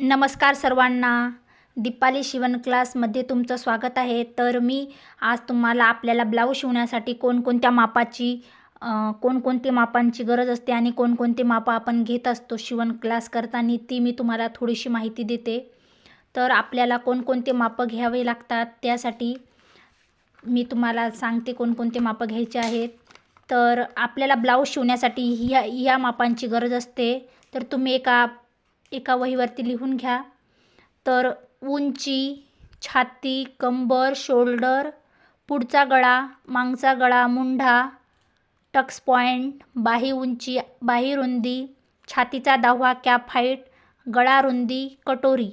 नमस्कार सर्वांना. दीपाली शिवण क्लासमध्ये तुमचं स्वागत आहे. तर मी आज तुम्हाला आपल्याला ब्लाऊज शिवण्यासाठी कोणकोणत्या मापाची कोणकोणती मापांची गरज असते आणि कोणकोणते मापं आपण घेत असतो शिवण क्लास करताना ती मी तुम्हाला थोडीशी माहिती देते. तर आपल्याला कोणकोणते मापं घ्यावे लागतात त्यासाठी मी तुम्हाला सांगते कोणकोणते मापं घ्यायचे आहेत. तर आपल्याला ब्लाऊज शिवण्यासाठी ह्या ह्या मापांची गरज असते. तर तुम्ही एका एका वहीवरती लिहून घ्या. तर उंची छाती कंबर शोल्डर पुढचा गळा मागचा गळा मुंढा टक्स पॉईंट बाही उंची बाही रुंदी छातीचा दावा कॅप हाईट गळा रुंदी कटोरी.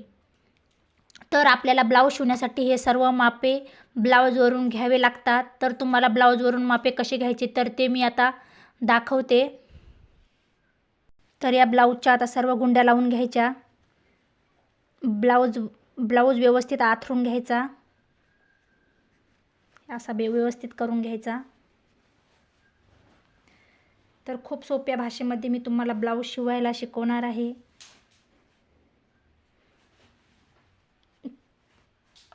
तर आपल्याला ब्लाऊज शिवण्यासाठी हे सर्व मापे ब्लाऊजवरून घ्यावे लागतात. तर तुम्हाला ब्लाऊजवरून मापे कसे घ्यायचे तर ते मी आता दाखवते. तर या ब्लाऊजच्या आता सर्व गुंड्या लावून घ्यायच्या. ब्लाऊज ब्लाऊज व्यवस्थित आथरून घ्यायचा. असा बे व्यवस्थित करून घ्यायचा. तर खूप सोप्या भाषेमध्ये मी तुम्हाला ब्लाऊज शिवायला शिकवणार आहे.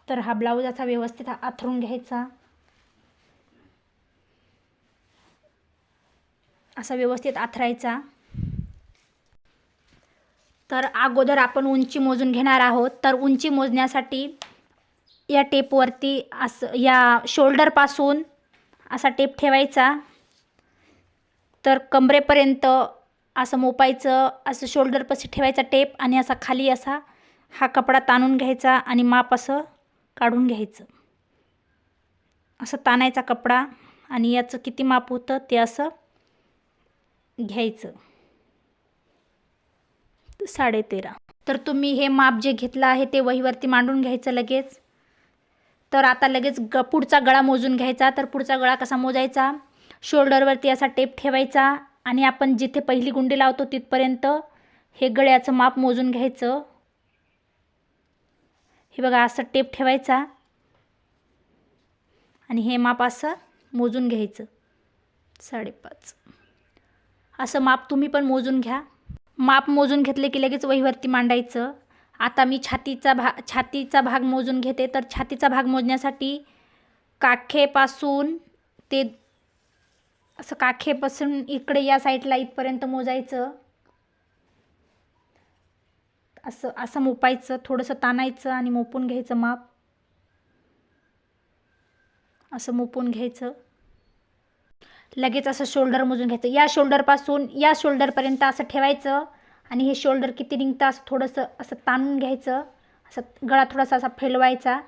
तर हा ब्लाऊज असा व्यवस्थित आथरून घ्यायचा. असा व्यवस्थित आथरायचा. तर अगोदर आपण उंची मोजून घेणार आहोत. तर उंची मोजण्यासाठी या टेपवरती असं या शोल्डरपासून असा टेप ठेवायचा. तर कमरेपर्यंत असं मोपायचं असं शोल्डरपाशी ठेवायचा टेप आणि असा खाली असा हा कपडा ताणून घ्यायचा आणि माप असं काढून घ्यायचं. असं ताणायचा कपडा आणि याचं किती माप होतं ते असं घ्यायचं. साडेतेरा. तर तुम्ही हे माप जे घेतलं आहे ते वहीवरती मांडून घ्यायचं लगेच. तर आता लगेच ग पुढचा गळा मोजून घ्यायचा. तर पुढचा गळा कसा मोजायचा? शोल्डरवरती असा टेप ठेवायचा आणि आपण जिथे पहिली गुंडी लावतो तिथपर्यंत हे गळ्याचं माप मोजून घ्यायचं. हे बघा असं टेप ठेवायचा. आणि हे माप असं मोजून घ्यायचं. साडेपाच. असं माप तुम्ही पण मोजून घ्या. माप मोजून घेतले की लगेच वहीवरती मांडायचं. आता मी छातीचा भा छातीचा भाग मोजून घेते. तर छातीचा भाग मोजण्यासाठी काखेपासून ते असं काखेपासून इकडे या साईडला इथपर्यंत मोजायचं. असं असं मोपायचं थोडंसं ताणायचं आणि मोपून घ्यायचं माप. असं मोपून घ्यायचं. लगेच असं शोल्डर मोजून घ्यायचं. या शोल्डरपासून या शोल्डरपर्यंत असं ठेवायचं आणि हे शोल्डर किती निघतं असं थोडंसं असं ताणून घ्यायचं. असं गळा थोडासा असा फेलवायचा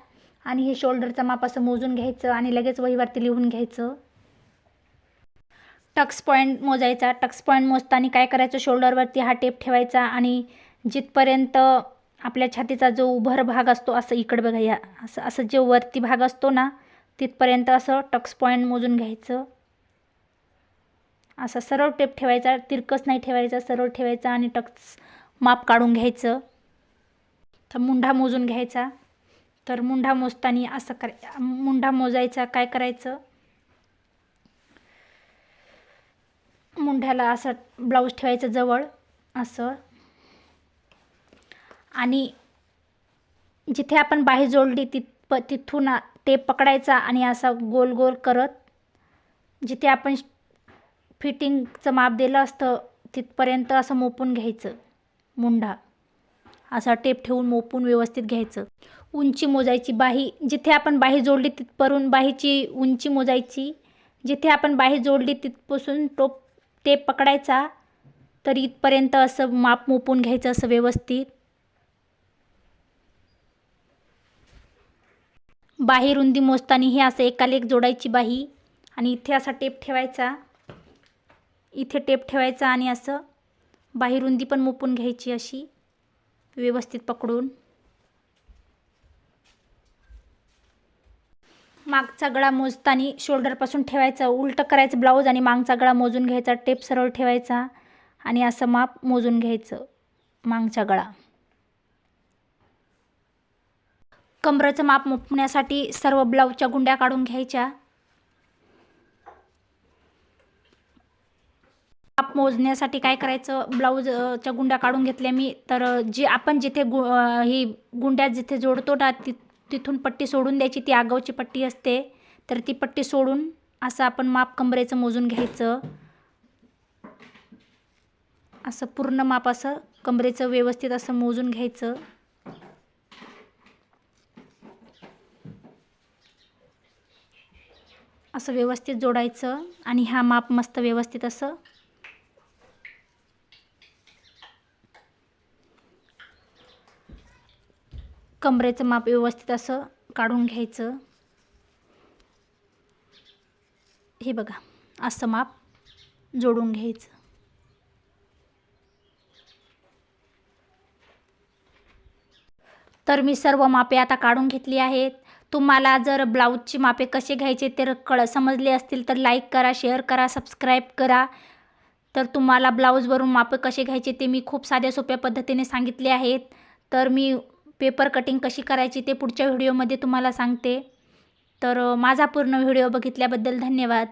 आणि हे शोल्डरचं माप असं मोजून घ्यायचं आणि लगेच वहीवरती लिहून घ्यायचं. टक्स पॉईंट मोजायचा. टक्स पॉईंट मोजताना काय करायचं? शोल्डरवरती हा टेप ठेवायचा आणि जिथपर्यंत आपल्या छातीचा जो उभर भाग असतो असं इकडे बघा या असं असं जे वरती भाग असतो ना तिथपर्यंत असं टक्स पॉईंट मोजून घ्यायचं. असा सरळ टेप ठेवायचा तिरकस नाही ठेवायचा सरळ ठेवायचा आणि टक्स माप काढून घ्यायचं. तर मुंढा मोजून घ्यायचा. तर मुंढा मोजताना असं कर मुंढा मोजायचा काय करायचं? मुंढ्याला असं ब्लाऊज ठेवायचं जवळ असं. आणि जिथे आपण बाही जोडली तिथ प तिथून टेप पकडायचा आणि असा गोल गोल करत जिथे आपण फिटिंगचं माप दिलं असतं तिथपर्यंत असं मोपून घ्यायचं मुंढा. असा टेप ठेवून मोपून व्यवस्थित घ्यायचं. उंची मोजायची बाही जिथे आपण बाही जोडली तिथपरून बाहीची उंची मोजायची जिथे आपण बाही जोडली तिथपासून टोप टेप पकडायचा तर इथपर्यंत असं माप मोपून घ्यायचं असं व्यवस्थित. बाही रुंदी मोजताना हे असं एकाला एक जोडायची बाही आणि इथे असा टेप ठेवायचा. इथे टेप ठेवायचा आणि असं बाही रुंदी पण मोपून घ्यायची अशी व्यवस्थित पकडून. मागचा गळा मोजताना शोल्डरपासून ठेवायचा उलटं करायचं ब्लाऊज आणि मागचा गळा मोजून घ्यायचा टेप सरळ ठेवायचा आणि असं माप मोजून घ्यायचं मागचा गळा. कमरेचं माप मोपण्यासाठी सर्व ब्लाऊजच्या गुंड्या काढून घ्यायच्या. माप मोजण्यासाठी काय करायचं? ब्लाऊजच्या गुंड्या काढून घेतल्या मी. तर जी आपण जिथे गु ही गुंड्या जिथे जोडतो ना ति तिथून पट्टी सोडून द्यायची. ती आगाऊची पट्टी असते. तर ती पट्टी सोडून असं आपण माप कमरेचं मोजून घ्यायचं. असं पूर्ण माप असं कमरेचं व्यवस्थित असं मोजून घ्यायचं. असं व्यवस्थित जोडायचं. आणि हा माप मस्त व्यवस्थित असं कमरेचं माप व्यवस्थित असं काढून घ्यायचं. हे बघा असं माप जोडून घ्यायचं. तर मी सर्व मापे आता काढून घेतली आहेत. तुम्हाला जर ब्लाऊजची मापे कसे घ्यायचे तर कळ समजले असतील तर लाईक करा शेअर करा सबस्क्राईब करा. तर तुम्हाला ब्लाऊजवरून मापे कसे घ्यायचे ते मी खूप साध्या सोप्या पद्धतीने सांगितले आहेत. तर मी पेपर कटिंग कशी करायची ते पुढच्या व्हिडिओमध्ये तुम्हाला सांगते. तर माझा पूर्ण व्हिडिओ बघितल्याबद्दल धन्यवाद.